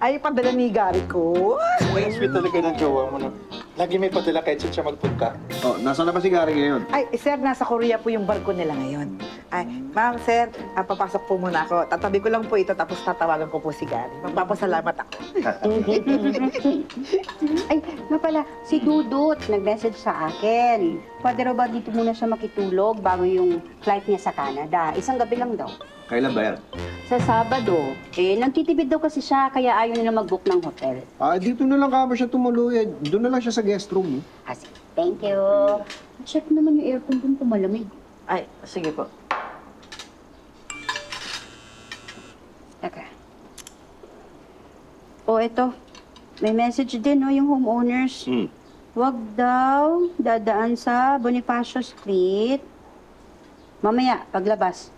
Ay, padala ni Gary ko. Ang sweet talaga ng jowa mo. No? Lagi may padala kahit saan siya magpunta. Oh, nasa na ba si Gary ngayon? Ay, sir, nasa Korea po yung barko nila ngayon. Ay, ma'am, sir, ah, papasok po muna ako. Tatabi ko lang po ito, tapos tatawagan ko po si Gary. Magpapasalamat ako. Ay, nga pala, si Dudut nag-message sa akin. Pwede raw ba dito muna siya makitulog bago yung flight niya sa Canada? Isang gabi lang daw. Kailan ba yan? Sa Sabado. Eh, nagtitipid daw kasi siya, kaya ayaw niya na mag-book ng hotel. Ah, dito na lang kamo siya tumuloy. Eh, Doon na lang siya sa guest room. Eh. Ah, sige. Thank you. Check naman yung aircon kung malamig. Ay, sige po. Teka. O, eto. May message din, no, yung homeowners. Hmm. Huwag daw dadaan sa Bonifacio Street. Mamaya, paglabas.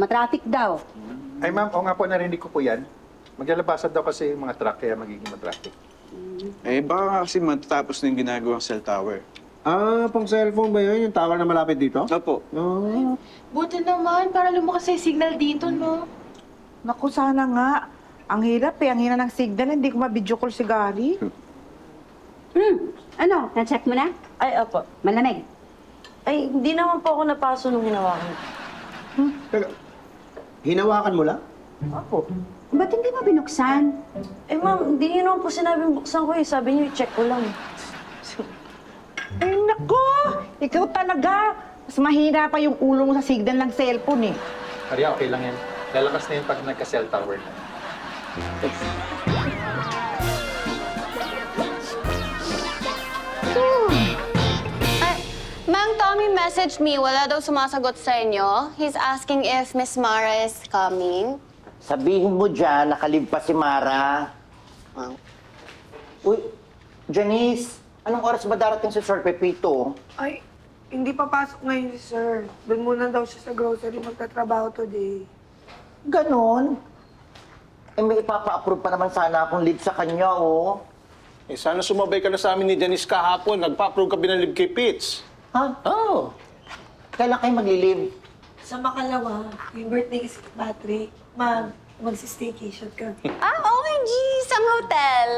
Matraffic daw. Ay ma'am, o nga po narinig ko po yan. Maglalabasan daw kasi yung mga truck kaya magiging matraffic. Eh, baka kasi matatapos na yung ginagawang cell tower. Ah, pang cellphone ba yun? Yung tower na malapit dito? Opo. Oh. Buti naman, para lumakas yung signal dito, no? Naku, sana nga. Ang hirap eh. Ang hina ng signal. Hindi ko ma-video call si Gary. Hmm. Ano? Na-check mo na? Ay, opo. Malamig. Ay, hindi naman po ako napaso nung hinawakan. Teka, hinawakan mo lang? Opo. Ba't hindi mo binuksan? Eh, ma'am, hindi niyo naman po sinabing buksan ko eh. Sabi niyo, i-check ko lang. Ay, naku! Ikaw talaga. Mas mahina pa yung ulo mo sa signal ng cellphone eh. Maria, okay lang yan. Lalakas na yun pag nagka-cell tower na. Ay, Mang Tommy messaged me. Wala daw sumasagot sa inyo. He's asking if Miss Mara is coming. Sabihin mo dyan, nakaligpas si Mara. Wow. Uy, Janice, anong oras ba darating si Sir Pepito? Ay, hindi papasok ngayon si sir. Doon muna daw siya sa grocery magtatrabaho today. Ganon. Eh, may ipapa-approve pa naman sana akong lead sa kanya, oh. Eh, sana sumabay ka na sa amin ni Janice kahapon. Nagpa-approve ka binalib kay Pitts. Ha? Oh. Kailan kayo maglilive? Sa makalawa, yung birthday kasi ni Patrick, mag, magsi-staycation ka. Ah, OMG! Sang hotel?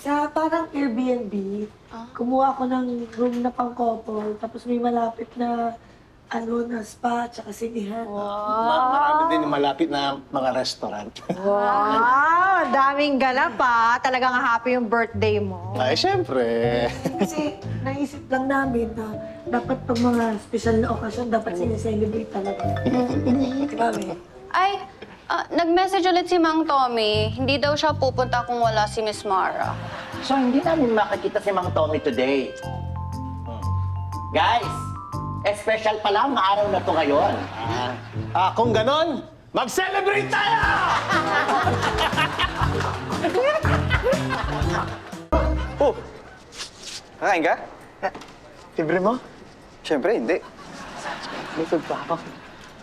Sa parang Airbnb, kumuha ako ng room na pang couple, tapos may malapit na ano na spa, tsaka sinihan. Ma- marami din yung malapit na mga restaurant. Wow! Daming ganap pa. Talagang happy yung birthday mo. Ay, syempre. Kasi naisip lang namin na dapat pag mga special na okasyon, dapat sineselebrate talaga. Di ba, May? Ay, ah, nag-message ulit si Mang Tommy. Hindi daw siya pupunta kung wala si Miss Mara. So, hindi namin makikita si Mang Tommy today. Hmm. Guys, special pala ang araw na to ngayon. Ah, ah, kung ganon, mag-celebrate tayo! Oh! Kakain ka? Libre mo? Siyempre, hindi. Busog pa ako.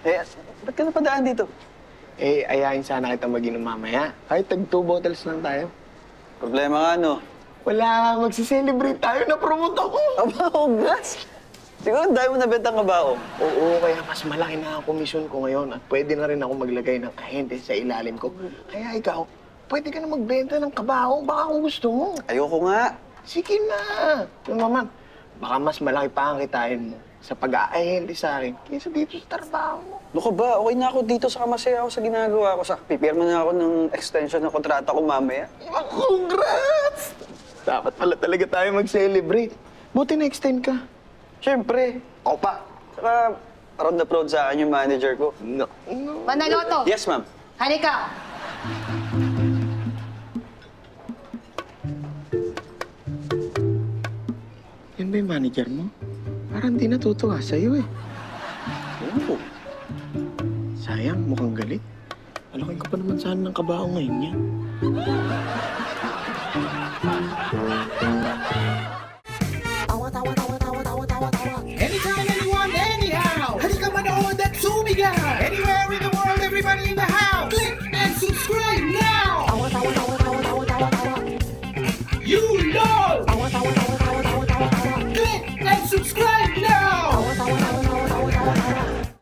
Eh, ba't ka napadaan dito? Eh, ayahin sana kita mag-inom mamaya. Kahit tag two bottles lang tayo. Problema nga, no? Wala, magsiselebrate tayo. Na-promote ako. Aba, gas! Siguro dahil mo nabentang kabaong. Oo, kaya mas malaki na ang komisyon ko ngayon at pwede na rin ako maglagay ng ahente sa ilalim ko. Kaya ikaw, pwede ka na magbenta ng kabaho. Baka kung gusto mo. Ayoko nga. Sige na. Yung naman, baka mas malaki pa ang kitain mo sa pag-aahente sa akin kaysa dito sa trabaho mo. Ka ba? Okay na ako dito sa kamasaya ako sa ginagawa ko. Sa pipirma na ako ng extension ng kontrata ko mamaya. Oh, congrats! Dapat pala talaga tayo mag-celebrate. Buti na-extend ka. Siyempre. Ako pa. Saka, proud na proud sa akin yung manager ko. No. Manaloto! Yes, ma'am. Halika! Yan ba yung manager mo? Parang di natutuwa sa'yo eh. Oo. Sayang, mukhang galit. Alakin ko pa naman sana ng kabaho ngayon yan. wagga wagga.